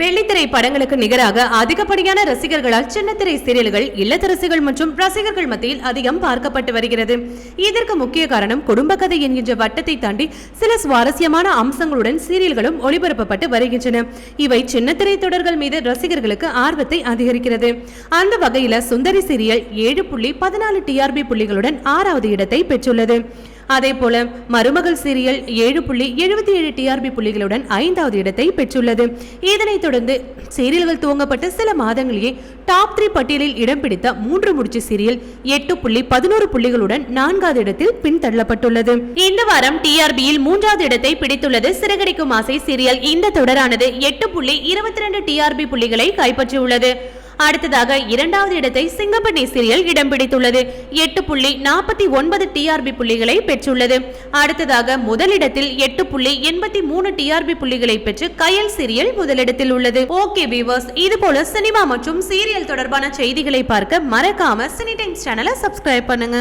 வெள்ளித்திரை படங்களுக்கு நிகராக அதிகப்படியான ரசிகர்களால் சின்னத்திரை சீரியல்கள் இல்லத்தரசிகள் மற்றும் ரசிகர்கள் மத்தியில் அதிகம் பார்க்கப்பட்டு வருகிறது. இதற்கு முக்கிய காரணம் குடும்ப கதை என்கின்ற வட்டத்தை தாண்டி சில சுவாரஸ்யமான அம்சங்களுடன் சீரியல்களும் ஒளிபரப்பப்பட்டு வருகின்றன. இவை சின்னத்திரை தொடர்கள் மீது ரசிகர்களுக்கு ஆர்வத்தை அதிகரிக்கிறது. அந்த வகையில சுந்தரி சீரியல் ஏழு புள்ளி பதினாலு டிஆர்பி புள்ளிகளுடன் ஆறாவது இடத்தை பெற்றுள்ளது. அதே போல மருமகள் சீரியல் ஏழு புள்ளி எழுபத்தி ஏழு டிஆர்பி புள்ளிகளுடன் ஐந்தாவது இடத்தை பெற்றுள்ளது. இதனைத் தொடர்ந்து சீரியல்கள் துவங்கப்பட்ட சில மாதங்களிலேயே டாப் த்ரீ பட்டியலில் இடம் பிடித்த மூன்று முடிச்சு சீரியல் எட்டு புள்ளி பதினோரு புள்ளிகளுடன் நான்காவது இடத்தில் பின்தள்ளப்பட்டுள்ளது. இந்த வாரம் டிஆர்பியில் மூன்றாவது இடத்தை பிடித்துள்ளது சிறகடிக்கும் ஆசை சீரியல். இந்த தொடரானது எட்டு புள்ளி இருபத்தி ரெண்டு டிஆர்பி புள்ளிகளை கைப்பற்றியுள்ளது. அடுத்ததாக இரண்டாவது இடத்தை சிங்கப்பண்ணி சீரியல் இடம் பிடித்துள்ளது. எட்டு புள்ளி நாற்பத்தி ஒன்பது டிஆர்பி புள்ளிகளை பெற்றுள்ளது. அடுத்ததாக முதலிடத்தில் எட்டு புள்ளி எண்பத்தி மூணு டிஆர்பி புள்ளிகளை பெற்று கயல் சீரியல் முதலிடத்தில் உள்ளது. ஓகே வீவர்ஸ் இது போல சினிமா மற்றும் சீரியல் தொடர்பான செய்திகளை பார்க்க மறக்காம சினி டைம்ஸ் சேனலை சப்ஸ்கிரைப் பண்ணுங்க.